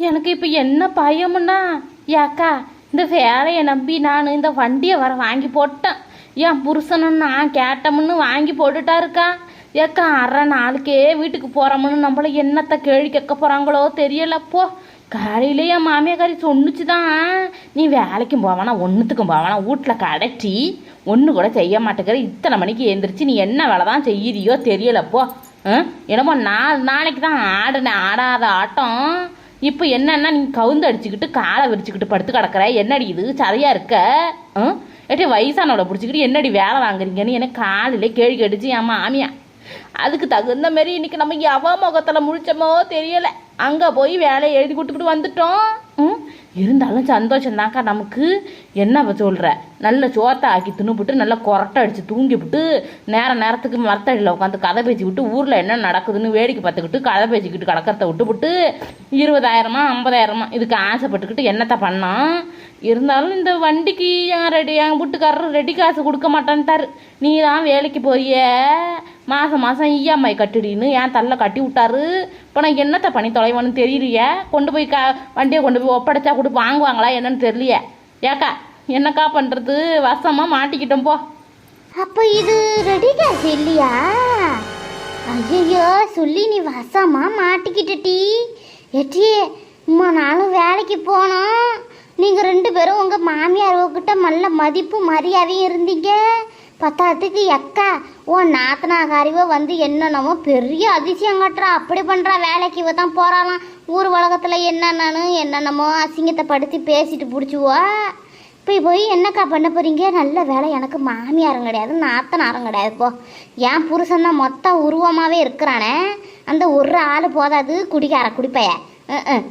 எனக்கு இப்போ என்ன பயமுன்னா ஏக்கா இந்த வேலையை நம்பி நான் இந்த வண்டியை வர வாங்கி போட்டேன். என் புருஷனும் நான் கேட்டமுன்னு வாங்கி போட்டுட்டாருக்கா ஏக்கா அரை நாளுக்கே வீட்டுக்கு போகிறோம்னு நம்மள என்னத்தை கேள்வி கேட்க போகிறாங்களோ தெரியலப்போ காலையில என் மாமியாக்காரி சொன்னுச்சு தான் நீ வேலைக்கும் போவானா ஒன்றுத்துக்கும் போவானா வீட்டில் கடட்டி ஒன்று கூட செய்ய மாட்டேங்கிற. இத்தனை மணிக்கு எழுந்திரிச்சு நீ என்ன வேலை தான் செய்யறியோ தெரியலப்போ ஆ? என்னமோ நாலு நாளைக்கு தான் ஆடினேன் ஆடாத ஆட்டம். இப்போ என்னன்னா நீ கவுந்து அடிச்சுக்கிட்டு காலை விரிச்சுக்கிட்டு படுத்து கிடக்குற. என்னடி இது? சரியா இருக்க? ஆ? ஏட்டி வயசானவளை பிடிச்சிக்கிட்டு என்னடி வேலை வாங்குறீங்கன்னு எனக்கு காலையில் கேள்வி கேட்டுச்சு என் மாமியா. அதுக்கு தகுந்த மாதிரி இன்னைக்கு நம்ம எவ முகத்தில் முழிச்சோமோ தெரியல. அங்கே போய் வேலையை எழுதி கொடுத்துக்கிட்டு வந்துட்டோம். ம்? இருந்தாலும் சந்தோஷம்தான்க்கா நமக்கு. என்ன சொல்கிற நல்ல சோத்தை ஆக்கி தின்னுபிட்டு நல்லா கொரட்டை அடித்து தூங்கிவிட்டு நேர நேரத்துக்கு மரத்தடியில் உட்காந்து கதை பேசிக்கிட்டு ஊரில் என்ன நடக்குதுன்னு வேடிக்கை பார்த்துக்கிட்டு கதை பேசிக்கிட்டு கிடக்கிறத விட்டுவிட்டு இருபதாயிரமா ஐம்பதாயிரமா இதுக்கு ஆசைப்பட்டுக்கிட்டு என்னத்தை பண்ணால் இருந்தாலும் இந்த வண்டிக்கு என் ரெடி என் வீட்டுக்காரர் ரெடி காசு கொடுக்க மாட்டேன்ட்டார். நீ தான் வேலைக்கு போறிய. மாதம் மாதம் இஎம்ஐ கட்டுடின்னு என் தள்ள கட்டி விட்டாரு? இப்போ நான் என்னத்தை பண்ணி தொலைவான்னு தெரியலையே? கொண்டு போய் க வண்டியை கொண்டு போய் ஒப்படைச்சா கூட வாங்குவாங்களா என்னன்னு தெரியலையே? ஏக்கா என்னக்கா பண்ணுறது வசமாக மாட்டிக்கிட்டோம் போ. அப்போ இது ரெடி கேஷ் இல்லையா? ஐயோ சொல்லி நீ வசமா மாட்டிக்கிட்டடி. எட்டியே உம்மா நானும் வேலைக்கு போனோம். நீங்கள் ரெண்டு பேரும் உங்கள் மாமியார் கிட்ட நல்ல மதிப்பு மரியாதையும் இருந்தீங்க. பத்தாததுக்கு எக்கா? உன் நாத்தனாகாரிவோ வந்து என்னென்னமோ பெரிய அதிசயம் கட்டுறா. அப்படி பண்ணுறா வேலைக்கு இவ தான் போகிறாளாம் ஊர் உலகத்தில் என்னென்னு என்னென்னமோ அசிங்கத்தை படுத்தி பேசிட்டு பிடிச்சிவோ. இப்போ போய் என்னக்கா பண்ண போகிறீங்க நல்ல வேலை. எனக்கு மாமியாரும் கிடையாது நாத்தனாரும் கிடையாது. போ. என் புருஷன் தான் மொத்த உருவமாகவே இருக்கிறானே. அந்த ஒரு ஆள் போதாது. குடிக்கார குடிப்பைய.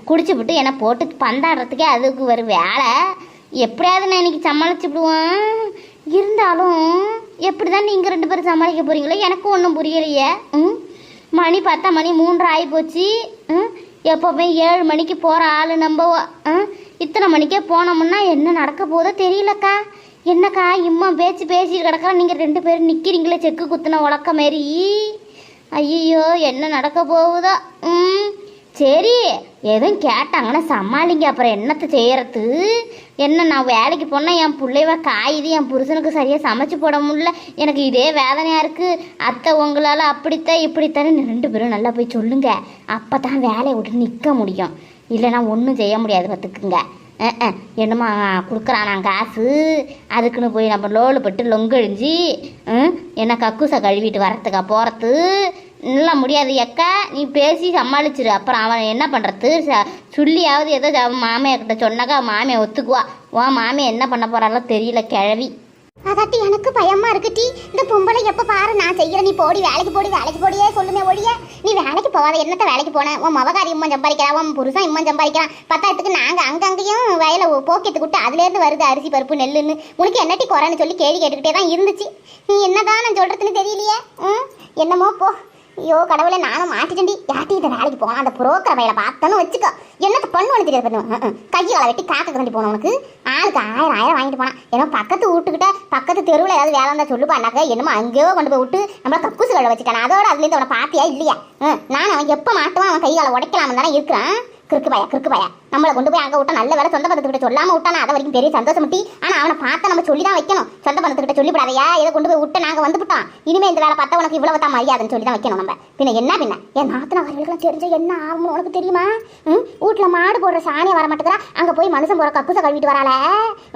குடிச்சுவிட்டு என்னை போட்டு பந்தாடுறதுக்கே அதுக்கு ஒரு வேலை. எப்படியாவது நான் இன்னைக்கு சமாளிச்சுடுவேன் இருந்தாலும் எப்படி தான் நீங்கள் ரெண்டு பேரும் சமாளிக்க போகிறீங்களோ எனக்கு ஒன்றும் புரியலையே. ம்? மணி பத்தா மணி மூன்று ஆகி போச்சு. ம்? எப்போவுமே ஏழு மணிக்கு போகிற ஆள் நம்ம இத்தனை மணிக்கே போனோம்னா என்ன நடக்க போதோ தெரியலக்கா. என்னக்கா இம்மா பேச்சு பேசிட்டு கிடக்கா நீங்கள் ரெண்டு பேரும் நிற்கிறீங்களே செக்கு குத்துன உலக்க மாரி. ஐயோ என்ன நடக்க போகுதோ. ம்? சரி எதுவும் கேட்டாங்கன்னா சமாளிங்க. அப்புறம் என்னத்தை செய்யறது? என்ன நான் வேலைக்கு போனால் என் பிள்ளைவ காயுது என் புருஷனுக்கு சரியாக சமைச்சு போட முடியல. எனக்கு இதே வேதனையாக இருக்குது அத்தை உங்களால் அப்படித்தான் இப்படித்தானே ரெண்டு பேரும் நல்லா போய் சொல்லுங்க. அப்போ தான் வேலையை விட்டு நிற்க முடியும். இல்லைனா ஒன்றும் செய்ய முடியாது பார்த்துக்குங்க. என்னம்மா கொடுக்குறான் நான் காசு. அதுக்குன்னு போய் நம்ம லோலு பட்டு லொங்கழிஞ்சு ம், என்ன கக்கூசை கழுவிட்டு வரத்துக்கா போகிறது நல்லா முடியாது எக்கா நீ பேசி சமாளிச்சிரு. அப்புறம் அவன் என்ன பண்ணுறது சொல்லியாவது ஏதோ அவன் மாமியார்கிட்ட சொன்னாக்கா மாமியை ஒத்துக்குவா. உன் மாமியை என்ன பண்ண போறாளோ தெரியல கிழவி. அதாட்டி எனக்கு பயமா இருக்குட்டி இந்த பொம்பளை எப்போ பாரு நான் செய்கிறேன் நீ போடி வேலைக்கு போடி வேலைக்கு போடியே சொல்லுமே ஒழிய. நீ வேலைக்கு போகாத. என்னத்த வேலைக்கு போனேன் உன் மவகாரி இம்மன் சம்பாதிக்கிறா உன் புருஷன் இம்மன் சம்பாதிக்கிறான் பத்தாயிரத்துக்கு நாங்கள் அங்கங்கேயும் வயலை போக்கியத்து விட்டு அதுலேருந்து வருது அரிசி பருப்பு நெல்லுன்னு. உனக்கு என்னட்டி குறைன்னு சொல்லி கேள்வி கேட்டுக்கிட்டே தான் இருந்துச்சு. நீ என்னதான் நான் சொல்கிறதுன்னு தெரியலையே? ம்? என்னமோ போ. ஐயோ கடவுளை நானும் மாட்டிட்டேன்டி. யார்ட்டி இந்த வேலைக்கு போனா அந்த புரோக்கர் வேலை பார்த்தோன்னு வச்சுக்கோ. என்னத்த பண்ணுவானு தெரியாது பண்ணுவேன் கையை காலை வெட்டி காக்க கண்டி போன உனக்கு. ஆளுக்கு ஆயிரம் ஆயிரம் வாங்கிட்டு போனான். ஏன்னா பக்கத்து வீட்டுக்கிட்ட பக்கத்து தெருவில் ஏதாவது வேலை இருந்தால் சொல்லுப்பானாக்க என்னமோ அங்கேயோ கொண்டு போய் விட்டு நம்மளை கக்கூசு கடை வச்சுட்டான். அதோட அதுலேருந்து அவனை பாத்தியா இல்லையா? நான் அவன் எப்போ மாட்டுவான்? அவன் கையால உடைக்கலாம் உடைக்கலாம்னு தானே இருக்கிறான். கிறுக்கு பயா கிறுக்கு பயா. நம்மளை கொண்டு போய் அங்கே விட்டா நல்ல வேலை சொந்த பந்தத்துக்கிட்ட சொல்லாம விட்டானா? அதை வரைக்கும் பெரிய சந்தோஷம் முட்டி ஆனால் அவனை பார்த்தா நம்ம சொல்லி தான் வைக்கணும். சொந்த பந்தத்துக்கிட்ட சொல்லிவிடாதையா. ஏதோ கொண்டு போய் விட்டு நாங்கள் வந்து இனிமேல் இனிமே இந்த வேலை பார்த்தா உனக்கு இவ்வளவு தான் மரியாதைன்னு சொல்லி தான் வைக்கணும் நம்ம. பின்ன என்ன பின்ன? என் நாத்தனா வரவர்களுக்கு தெரிஞ்ச என்ன ஆகும்னு உனக்கு தெரியுமா? ம்? வீட்டில் மாடு போடுற சாணியை வர மாட்டேங்கிறா. அங்கே போய் மனுஷன் போகிற கப்புசை கழுவிட்டு வராளே.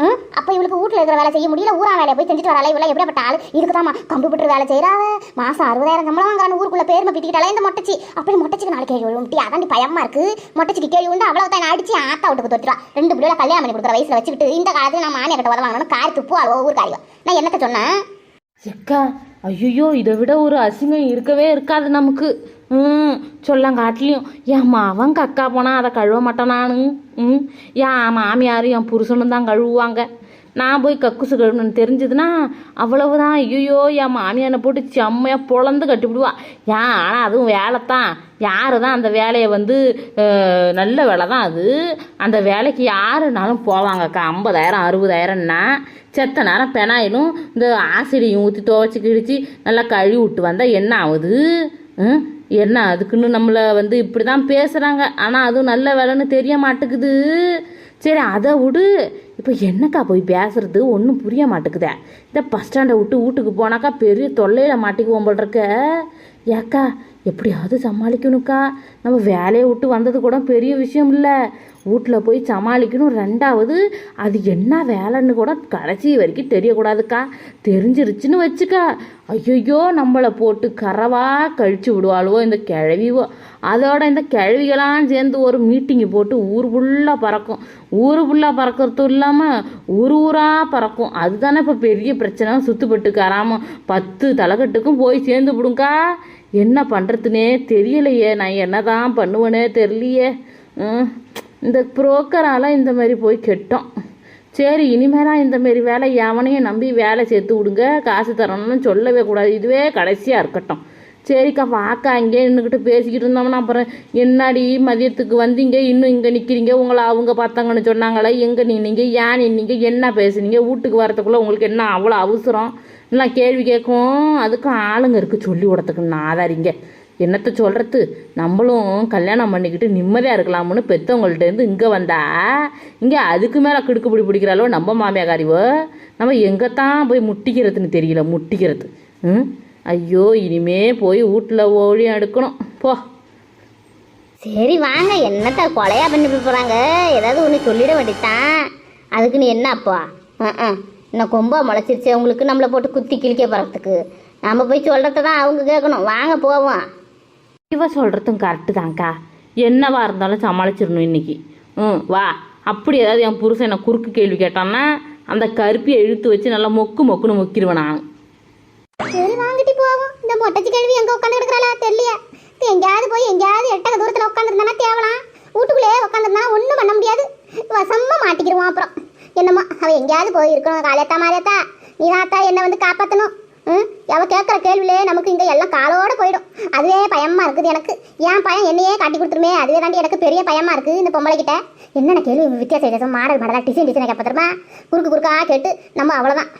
ம்? அப்போ இவளுக்கு வீட்டில் இருக்கிற வேலை செய்ய முடியல ஊரா வேலையை போய் செஞ்சுட்டு வராளே. இவ்வளோ எப்படிப்பட்ட ஆள்? இதுக்கு தான் கம்ப்யூட்டர் வேலை செய்கிறாவ மாதம் அறுபதாயிரம் சம்பளம் வாங்குறான்னு ஊருக்குள்ள பேர் பித்திக்கிட்டாலே இந்த மொட்டச்சி. அப்படி மொட்டச்சிக்கு நாளைக்கு கேள்வி விழுந்துட்டி அதான் பயமா இருக்கு. மொட்டச்சிக்கு கேள்வி உண்டு? அவ்வளோ தான் அடிச்சு ஆத்தா விட்டுக்கு தொட்டுறா ரெண்டு பிள்ளைகளை கல்யாணம் பண்ணி கொடுக்குற வயசுல வச்சுக்கிட்டு இந்த காலத்துல நான் மானிய கட்ட உதவாங்கன்னு காரி துப்பு அழுவ காரியம் நான் என்னத்த சொன்னேன்? எக்கா ஐயோ இதை விட ஒரு அசிங்கம் இருக்கவே இருக்காது நமக்கு. ம் சொல்லங்காட்டிலையும் என் மாவன் கக்கா போனால் அதை கழுவ மாட்டேன் ம் என் மாமியாரும் என் புருஷனும் தான் கழுவுவாங்க. நான் போய் கக்குசு கழுவணும்னு தெரிஞ்சதுன்னா அவ்வளவுதான். ஐயோ என் மாமியானை போட்டு செம்மையாக பொழந்து கட்டிவிடுவா ஏன் ஆனால் அதுவும் வேலை தான் யார் தான் அந்த வேலையை வந்து நல்ல வேலை தான் அது. அந்த வேலைக்கு யாருனாலும் போவாங்கக்கா. ஐம்பதாயிரம் அறுபதாயிரம்னா செத்த நேரம் பெனாயிலும் இந்த ஆசிடியும் ஊற்றி துவைச்சி கிழிச்சு நல்லா கழுவி விட்டு வந்தால் என்ன ஆகுது? ம் என்ன அதுக்குன்னு நம்மளை வந்து இப்படி தான் பேசுகிறாங்க ஆனால் அதுவும் நல்ல வேலைன்னு தெரிய மாட்டேங்குது. சரி அதை விடு. இப்போ என்னக்கா போய் பேசுறது? ஒன்றும் புரிய மாட்டேங்குதே. இந்த பஸ் ஸ்டாண்டை விட்டு வீட்டுக்கு போனாக்கா பெரிய தொல்லையில் மாட்டிக்குவோம் போல் இருக்க. ஏக்கா எப்படியாவது சமாளிக்கணுக்கா. நம்ம வேலையை விட்டு வந்தது கூட பெரிய விஷயம் இல்லை. வீட்டில் போய் சமாளிக்கணும். ரெண்டாவது அது என்ன வேலைன்னு கூட கடைசி வரைக்கும் தெரியக்கூடாதுக்கா. தெரிஞ்சிருச்சுன்னு வச்சுக்கா. ஐயோ நம்மளை போட்டு கரவா கழிச்சு விடுவாளுவோ இந்த கிழவிவோ. அதோட இந்த கிழவிகளாம் சேர்ந்து ஒரு மீட்டிங்கு போட்டு ஊர் ஃபுல்லாக பறக்கும். ஊர் ஃபுல்லாக பறக்கிறதும் இல்லாமல் ஊர் ஊராக பறக்கும். அதுதானே இப்போ பெரிய பிரச்சனை. சுத்துப்பட்டு கராமல் பத்து தலைக்கட்டுக்கும் போய் சேர்ந்து விடுங்கக்கா என்ன பண்ணுறதுனே தெரியலையே. நான் என்ன தான் பண்ணுவேனே தெரியலையே. ம், இந்த புரோக்கரால் இந்த மாதிரி போய் கெட்டோம். சரி இனிமேலாம் இந்த மாரி வேலை எவனையும் நம்பி வேலை சேர்த்து விடுங்க. காசு தரணும்னு சொல்லவே கூடாது. இதுவே கடைசியாக இருக்கட்டும். சரிக்கா வாக்கா இங்கே நின்றுக்கிட்டு பேசிக்கிட்டு இருந்தோம்னா அப்புறம் என்னாடி மதியத்துக்கு வந்தீங்க? இன்னும் இங்கே நிற்கிறீங்க உங்களை அவங்க பார்த்தாங்கன்னு சொன்னாங்களே எங்கே நின்னீங்க? ஏன் நின்னீங்க? என்ன பேசுனீங்க? வீட்டுக்கு வரத்துக்குள்ளே உங்களுக்கு என்ன அவ்வளோ அவசரம்? எல்லாம் கேள்வி கேட்கும். அதுக்கும் ஆளுங்க இருக்குது சொல்லி விடத்துக்குன்னு ஆதாரிங்க என்னத்தை சொல்கிறது நம்மளும் கல்யாணம் பண்ணிக்கிட்டு நிம்மதியாக இருக்கலாம்னு பெற்றவங்கள்ட்டேருந்து இங்கே வந்தா? இங்கே அதுக்கு மேலே கிடுக்குப்பிடி பிடிக்கிறாளோ நம்ம மாமியாக்காரிவோ நம்ம எங்கே தான் போய் முட்டிக்கிறதுன்னு தெரியல முட்டிக்கிறது. ம்? ஐயோ இனிமே போய் வீட்டில் ஓழியம் எடுக்கணும் போ. சரி வாங்க. என்னத்த கொலையா பண்ணி போகிறாங்க ஏதாவது ஒன்று சொல்லிட வேண்டியதான் அதுக்கு நீ என்ன அப்பா? ஆ இன்னும் கொம்பா முளைச்சிருச்சு. அவங்களுக்கு நம்மளை போட்டு குத்தி கிழிக்க போகிறதுக்கு நம்ம போய் சொல்கிறத தான் அவங்க கேட்கணும். வாங்க போவோம். இவ சொல்கிறதும் கரெக்டு தான்க்கா. என்னவா இருந்தாலும் சமாளிச்சிடணும் இன்னைக்கு. ம் வா. அப்படி ஏதாவது என் புருஷன் என்னை குறுக்கு கேள்வி கேட்டான்னா அந்த கருப்பியை இழுத்து வச்சு நல்லா மொக்கு மொக்குன்னு மொக்கிடுவேன் நான். சரி வாங்கிட்டு போவோம். இந்த மொட்டச்சி கழுவி எங்கே உட்காந்து கிடக்குறாளா தெரியல. எங்கேயாவது போய் எங்கேயாவது எட்டக தூரத்தில் உட்காந்துருந்தானா தேவலாம். வீட்டுக்குள்ளேயே உட்காந்துருந்தா ஒன்றும் பண்ண முடியாது. வசமாக மாட்டிக்கிடுவான் அப்புறம். என்னம்மா அவள் எங்கேயாவது போய் இருக்கணும் காலையத்தா மாலையத்தா நீ தாத்தா என்னை வந்து காப்பாற்றணும் அவ கேட்குற கேள்வியிலே நமக்கு இங்கே எல்லாம் காலோடு போயிடும். அதுவே பயமாக இருக்குது எனக்கு. என் பையன் என்னையே காட்டி கொடுத்துருமே. அதுவே தாண்டி எனக்கு பெரிய பயமாக இருக்குது இந்த பொம்பளைக்கிட்ட என்னென்ன கேள்வி வித்தியாச வித்தியாசம் மாடல் மாடலாக டிசைன் டிசைனை கேட்ப குறுக்கு குறுக்கா கேட்டு நம்ம அவ்வளோதான்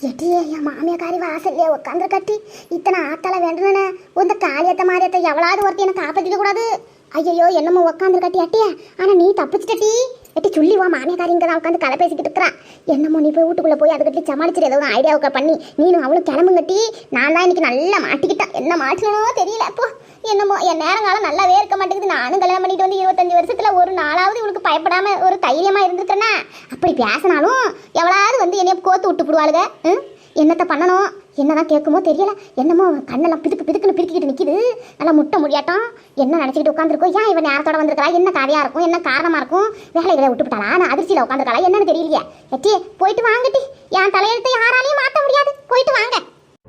எட்டியே என் மாமியாக்காரி வாசல்லையே உட்காந்து கட்டி இத்தனை ஆத்தால வேண்டுனே இந்த காளியத்த மாதிரியத்தை எவ்வளவு ஒருத்தி என்ன காப்பாத்திக்க கூடாது ஐயோ என்னமோ உக்காந்துருக்காட்டி கட்டி அட்டியா. ஆனா நீ தப்பிச்சிட்டடி. எட்டி சொல்லி வா மாமியாக்காரி இங்கே தான் உட்காந்து கதை பேசிக்கிட்டு இருக்கிறா. என்னமோ நீ போய் வீட்டுக்குள்ளே போய் அதை சமாளிச்சிரு ஏதோ ஒரு ஐடியாவுக்கு பண்ணி. நீனும் அவளும் கிளம்புங்கட்டி. நான் தான் இன்னைக்கு நல்லா மாட்டிக்கிட்டேன் என்ன மாட்டினோ தெரியல. அப்போ என்னமோ என் நேரங்காலம் நல்லாவே இருக்க மாட்டேங்குது. நானும் கல்யாணம் பண்ணிட்டு வந்து இருபத்தஞ்சு வருஷத்தில் ஒரு நாளாவது இவளுக்கு பயப்படாம ஒரு தைரியமாக இருந்திருக்கேன்னா அப்படி பேசினாலும் எவ்வளாவது வந்து என்னைய கோத்து விட்டு போடுவாளுங்க ம்? என்னத்த பண்ணணும்? என்னதான் கேட்குமோ தெரியல. என்னமோ கண்ணெல்லாம் பிதுக்கு பிதுக்குன்னு பிரிக்கிட்டு நிற்கிது நல்லா முட்டை முடியாட்டம் என்ன நினச்சிக்கிட்டு உட்காந்துருக்கோம் ஏன் இவன் நேரத்தோட வந்திருக்கா என்ன கதையா இருக்கும்? என்ன காரணமாக இருக்கும்? வேலை வேலைகளை விட்டுவிட்டாளா? நான் அதிர்ச்சியில் உட்காந்துருக்காளா என்னன்னு தெரியலையே. எட்டி போயிட்டு வாங்கட்டி. என் தலையெழுத்தை யாராலையும் மாற்ற முடியாது. போயிட்டு வாங்க.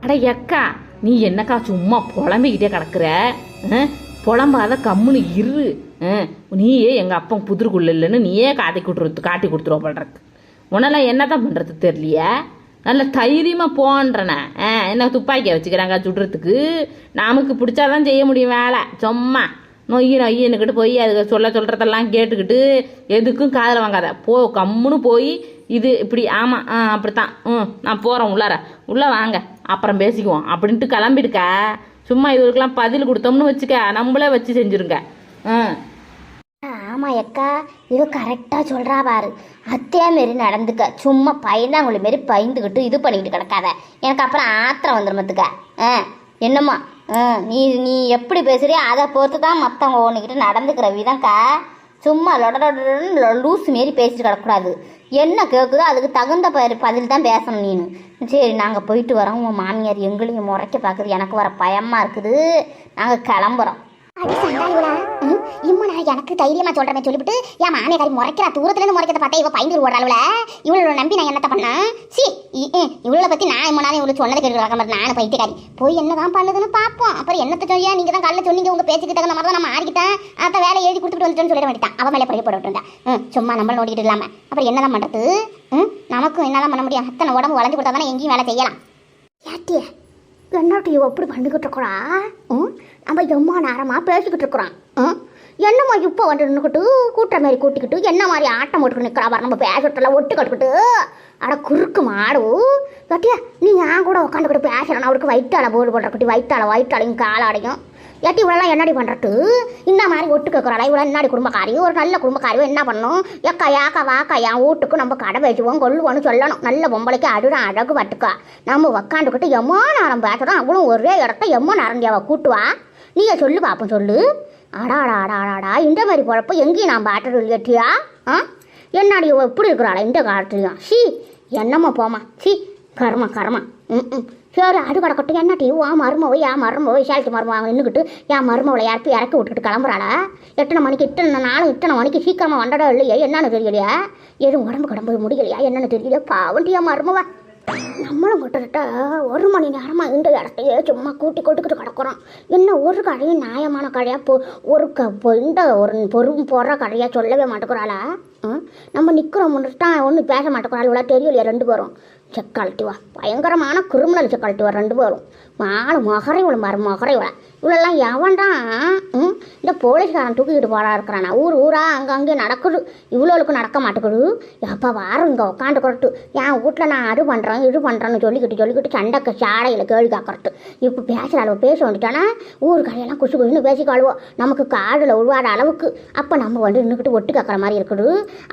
அட எக்கா நீ என்னக்கா சும்மா புலம்பிக்கிட்டே கிடக்குற? புலம்பாத கம்முன்னு இரு. நீயே எங்கள் அப்பன் புதிருக்குள்ள இல்லைன்னு நீயே காட்டி கொடுத்துரு காட்டி கொடுத்துருவ பண்ணுறது உன்னெல்லாம் என்னதான் பண்ணுறது தெரியலையே? நல்ல தைரியமாக போன்றன. ஆ என்ன துப்பாக்கியை வச்சுக்கிறாங்க சுடுறதுக்கு. நமக்கு பிடிச்சாதான் செய்ய முடியும் வேலை. சும்மா நொய்யி நொய்யின்னுக்கிட்டு போய் அது சொல்ல சொல்கிறதெல்லாம் கேட்டுக்கிட்டு எதுக்கும் காதில் வாங்காத. போ கம்முன்னு போய் இது இப்படி ஆமாம் ஆ அப்படித்தான். ம் நான் போகிறேன் உள்ளார. உள்ளே வாங்க அப்புறம் பேசிக்குவோம். அப்படின்ட்டு கிளம்பிடுக்க. சும்மா இதுக்கெல்லாம் பதில் கொடுத்தோம்னு வச்சுக்க. நம்மளே வச்சு செஞ்சுருங்க. ஆ ஆமாம் அக்கா இவ கரெக்டாக சொல்கிறா பாரு. அத்தையா மாரி நடந்துக்க. சும்மா பயந்தாங்குழி மாரி பயந்துக்கிட்டு இது பண்ணிக்கிட்டு கிடக்காத. எனக்கு அப்புறம் ஆத்திரம் வந்துடுமத்துக்க ஆ என்னம்மா? ஆ நீ நீ எப்படி பேசுறியோ அதை பொறுத்து தான் மற்றவங்க ஒன்றுக்கிட்ட நடந்துக்கிற விதம்க்கா. சும்மா லொட லூஸ் மாரி பேசிட்டு கிடக்கூடாது என்ன கேட்குதோ அதுக்கு தகுந்த ப- பதில் தான் பேசணும் நீனு. சரி நாங்கள் போயிட்டு வரோம். உன் மாமியார் எங்களையும் முறைக்க பார்க்குது எனக்கு வர பயமாக இருக்குது. நாங்கள் கிளம்புறோம். அடி சண்டாளிவளா இம்மா நான் எனக்கு தைரியமா சொல்றேன் சொல்லிவிட்டு என் மாமியாரி முறைக்கிறா தூரத்துல இருந்து முறைக்கிறத பார்த்தா இவ பயந்து ஓடுறாளுல இவளோட நம்பி நான் என்னத்த பண்ணேன் சி இவளை பத்தி நான் இம்மா நான் இவளு சொன்னதை கேட்டு கிடக்க மாதிரி நானும் பைத்தியக்காரி. போய் என்னதான் பண்ணுதுன்னு பார்ப்போம். அப்புறம் என்னத்த சொல்லியா? நீங்க தான் காலைல சொன்னீங்க உங்க பேச்சுக்கு தகுந்த மாதிரி தான் நான் மாறிக்கிட்டேன். அத்த வேலை எழுதி கொடுத்துட்டு வந்துட்டேன்னு சொல்லிட வேண்டியதான் அவ மேலே பழைய போட விட்டுருந்தா ம் சும்மா நம்மள நோடிக்கிட்டு இல்லாம. அப்புறம் என்னதான் பண்றது? நமக்கும் என்னதான் பண்ண முடியும்? அத்தனை உடம்பு வளைஞ்சு கொடுத்தா தானே எங்கேயும் வேலை செய்யலாம். ஏட்டிய என்னட்டு இவ எப்படி பண்ணிக்கிட்டு இருக்கிறா? ம் நம்ம எம்மா நேரமாக பேசிக்கிட்டு இருக்கிறான். ம் என்னம்மா இப்போ வந்து நின்றுக்கிட்டு கூட்டுற மாதிரி கூட்டிக்கிட்டு என்ன மாதிரி ஆட்டம் போட்டுக்கிட்டு நிற்கிறா பாரு நம்ம பேசுறதுல ஒட்டு கட்டுக்கிட்டு. அட குறுக்கு மாடு. கட்டியா நீ ஏன் கூட உட்காந்துக்கிட்டு பேசுறேன் அவருக்கு வயிற்றால போடு போடுற குட்டி வயிற்றால வயிற்றாலையும் காலாடையும். எட்டி இவ்வளோலாம் என்னடி பண்ணுறட்டு இந்த மாதிரி ஒட்டு கேட்குறாளா இவ்வளோ என்னடி குடும்பக்காரி? ஒரு நல்ல குடும்பக்காரியோ என்ன பண்ணணும் எக்கா ஏக்கா வாக்கா என் வீட்டுக்கு நம்ம கடை வச்சுவோம் கொள்ளுவோம்னு சொல்லணும். நல்ல பொம்பளைக்கு அடுட அழகு வட்டுக்கா நம்ம உக்காந்துக்கிட்டு எம்மோ நேரம் பேசுகிறோம் அவளும் ஒரே இடத்த எம்மோ நேரண்டியாவை கூட்டுவா? நீயே சொல்லு பாப்போம் சொல்லு. அடாடா அடாடாடா இந்த மாதிரி பொழப்பு எங்கேயும் நான் பாட்டது இல்லையட்டியா ஆ? என்னடி இவ இப்படி இருக்கிறாளா இந்த காலத்துலையும்? சி என்னம்மா போமா சி கர்மா கர்மா. ம் ம். சரி அது கிடக்கட்டும் என்னட்டி ஆ மருமவ ஏன் மருமவ விசாலிச்சு மருமவ அவன் நின்றுக்கிட்டு என் மருமவளை யாருப்பி இறக்கி விட்டுட்டு கிளம்புறாளா? எத்தனை மணிக்கு இத்தனை நாளும் இத்தனை மணிக்கு சீக்கிரமாக வந்தடா இல்லையா? என்னன்னு தெரியலையா? எதுவும் உடம்பு கிடம்பு முடியலையா? என்னன்னு தெரியலையா? பாவண்டியா மருமவா. நம்மளும் கிட்டத்தட்ட ஒரு மணி நேரமாக இந்த இடத்தையே சும்மா கூட்டி கொட்டுக்கிட்டு கிடக்குறோம். என்ன ஒரு கடையும் நியாயமான கடையாக போ ஒரு க பொ- இந்த ஒரு பொறுப்பு போடுற கடையாக சொல்லவே மாட்டேங்கிறாளா? நம்ம நிற்கிறோம் தான் ஒன்றும் பேச மாட்டேங்கிறாள். தெரியலையா? ரெண்டு பேரும். செக்காலிட்டி வா பயங்கரமான கிரிமினல் செக்காலிட்டி வா ரெண்டு பேரும். மாடு மொகரை விழ பாரு மொகரை விழ இவ்வளோலாம் எவன்டான் இந்த போலீஸ்காரன் தூக்கிக்கிட்டு போறா இருக்கிறானா? ஊர் ஊரா அங்கங்கே நடக்குது. இவ்வளோளுக்கு நடக்க மாட்டேங்குது. எப்போ வாரம் இங்கே உட்காந்துக்கிறட்டு என் வீட்டில் நான் அது பண்ணுறேன் இது பண்ணுறேன்னு சொல்லிக்கிட்டு சொல்லிக்கிட்டு சண்டைக்கு சாடையில் கேள்வி காக்கறது. இப்போ பேசுகிற அளவு பேச வந்துட்டானா ஊர் கடையெல்லாம் குசு குசுன்னு பேசிக்காளுவோம் நமக்கு காடில் உழுவாத அளவுக்கு. அப்போ நம்ம வந்து நின்றுக்கிட்டு ஒட்டு கேட்குற மாதிரி இருக்குது.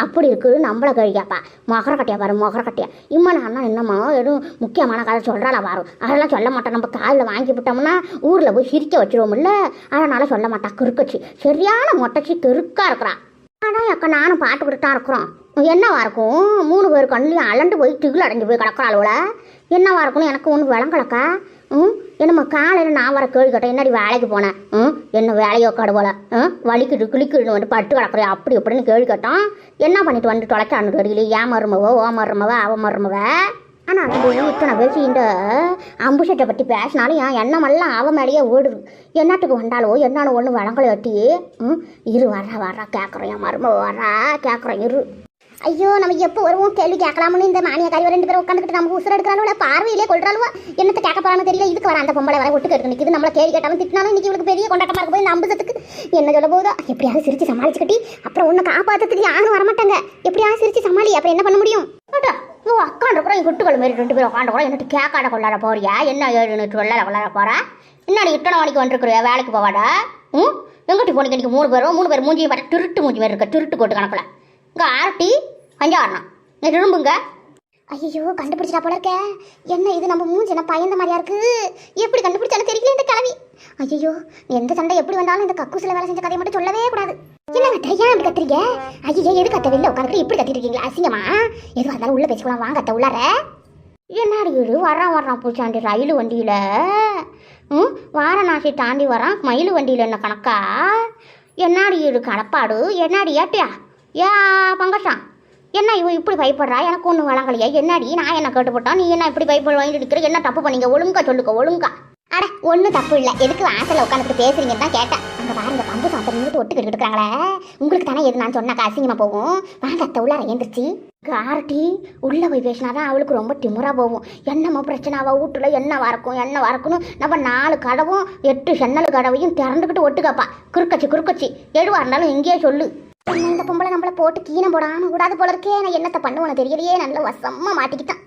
அப்படி இருக்குது. நம்மள கேட்பா மொகர கட்டியா பாரு மொகர கட்டியா. இம்மா நான் என்னம்மா? எதுவும் முக்கியமான கதை சொல்கிறாளா பாரு. அதெல்லாம் சொல்ல மாட்டேன். நம்ம காதில் வாங்கி விட்டோம்னா ஊரில் போய் சிரிக்க வச்சிருவோம்ல? அதனால சொல்ல மாட்டா. கிறுக்கச்சி சரியான மொட்டச்சி கிறுக்கா இருக்கிறா. ஆனால் அக்கா நானும் பார்த்துக்கிட்டு தான் இருக்கிறோம். என்னவா இருக்கும்? மூணு பேர் கண்ணிலையும் அலண்டு போய் திகில் அடைஞ்சு போய் கிடக்குறாளுவல என்னவா இருக்கும்னு எனக்கு ஒன்று விளங்கலக்கா? ம்? என்னம்மா காலையில் நான் வர கேள்வி கேட்டேன் என்னடி வேலைக்கு போனேன் ம்? என்ன வேலையோ கடை போல. ம்? வலிக்குது கிளிக்குதுன்னு வந்து பட்டு கிடக்குறியா? அப்படி இப்படின்னு கேள்வி கேட்டோம் என்ன பண்ணிட்டு வந்து தொலைச்சான்னு தெரியல ஏன் மருமவோ ஓ மருமவ அவ மருமவ? ஆனால் அந்த இத்தனை பேசிட்டு அம்புஷத்தை பற்றி பேசினாலும் என் எண்ணமெல்லாம் அவன் மேலேயே ஓடுது? என்னட்டுக்கு வந்தாலோ என்னன்னு ஒன்று வழங்கலை வெட்டி ம் இரு வர்றா வர்றா கேட்குறோம் என் மருமவ வர்றா கேட்குறோம் இரு. ஐயோ நம்ம எப்போ வருவோம்? கேள்வி கேட்கலாம்னு இந்த மானிய காரி ரெண்டு பேரும் உட்காந்துக்கிட்டு நம்ம உசுர எடுக்கிறாலும் பார்வையிலே கொள்றாளுவ? என்னத்தை கேட்க போறான்னு தெரியல. இதுக்கு வர அந்த பொம்பளை வர விட்டு கேட்டு நிற்கிது நம்மளை கேள்வி கேட்டாலும் திட்டினாலும் இன்னைக்கு இவளுக்கு பெரிய கொண்டாட்டமாக இருக்க போய் இந்த அம்புசத்துக்கு என்ன சொல்ல போதோ எப்படியாவது சிரிச்சு சமாளிச்சுக்கிட்டி அப்புறம் உன்னை காப்பாற்றுறதுக்கு யாரும் வரமாட்டாங்க. எப்படியாவது சிரிச்சு சமாளி அப்புறம் என்ன பண்ண முடியும்? அடா, குட்டுக்கள் மாரி ரெண்டு பேரும் உட்காந்து கூட என்னட்டு கேக்காட கொள்ளாட போறியா? என்ன ஏழு கொள்ளாட கொள்ளாட போறா? என்ன இத்தனை மணிக்கு வந்துருக்குறியா? வேலைக்கு போவாடா? ம்? எங்கிட்டு போனீங்க? இன்னைக்கு மூணு பேரும் மூணு பேர் மூஞ்சி பார்த்தா திருட்டு மூஞ்சி மாதிரி இருக்க. திருட்டு கோட்டு கணக்கில். இங்கே ஆர்டி அஞ்சாரணம் நீ திரும்புங்க. ஐயோ கண்டுபிடிச்சிட்டா போல இருக்க. என்ன இது நம்ம மூஞ்சி என்ன பயந்த மாதிரியா இருக்கு? எப்படி கண்டுபிடிச்சாலும் தெரியல இந்த கிளவி ஐயோ எந்த சண்டை எப்படி வந்தாலும் இந்த கக்கூசில வேலை செஞ்ச கதையை மட்டும் சொல்லவே கூடாது. என்னங்க ஏன் இப்படி கத்துறீங்க ஐயோ எது கத்த வெளில உட்காந்துட்டு இப்படி கத்திட்டு இருக்கீங்களா அசிங்கமா? எதுவாக இருந்தாலும் உள்ள பேசிக்கலாம் வாங்க அத்த உள்ளார. என்ன இரு வரான் வரான் பூச்சாண்டி ரயில் வண்டியில். ம் வாரணாசி தாண்டி வரான் மயில் வண்டியில் என்ன கணக்கா? என்னாடி இரு கலப்பாடு? என்னாடி ஏட்டியா? ஏ பங்கசான் என்ன இவன் இப்படி பயப்படுறா? எனக்கு ஒன்றும் வழங்கலையா. என்னடி? நான் என்ன கேட்டுப்பட்டோம் நீ என்ன இப்படி பயப்பட வாங்கிட்டு இருக்கிற என்ன தப்பு பண்ணீங்க? ஒழுங்கா சொல்லுக்க ஒழுங்கா. அட ஒன்றும் தப்பு இல்லை. எதுக்கு வாசலில் உட்காந்துட்டு பேசுறீங்கன்னு தான் கேட்டேன். அங்கே பாருங்க பம்பு சாப்பிட்டு நின்றுட்டு ஒட்டுக்கிட்டு இருக்கிறாங்களே உங்களுக்கு தானே எது நான் சொன்னாக்கா அசிங்கமாக போகும்? வாங்க அத்தை உள்ளார ஏந்திரிச்சு. கார்டி உள்ளே போய் பேசினா தான் அவளுக்கு ரொம்ப திமுறா போகும். என்னம்மா பிரச்சனை? அவள் என்ன வறக்கும் என்ன வறக்கணும் நம்ம நாலு கடவும் எட்டு சென்னல் கடவையும் திறந்துக்கிட்டு ஒட்டுக்காப்பா குறுக்கச்சி குறுக்கச்சி. எதுவாக இருந்தாலும் இங்கேயே சொல்லு. இந்த பொம்பளை நம்மளை போட்டு கீழே போடாம கூடாது போல இருக்கே. நான் என்னத்தை பண்ணுவேன்னு தெரியலையே. நல்ல வசமா மாட்டிக்கிட்டான்.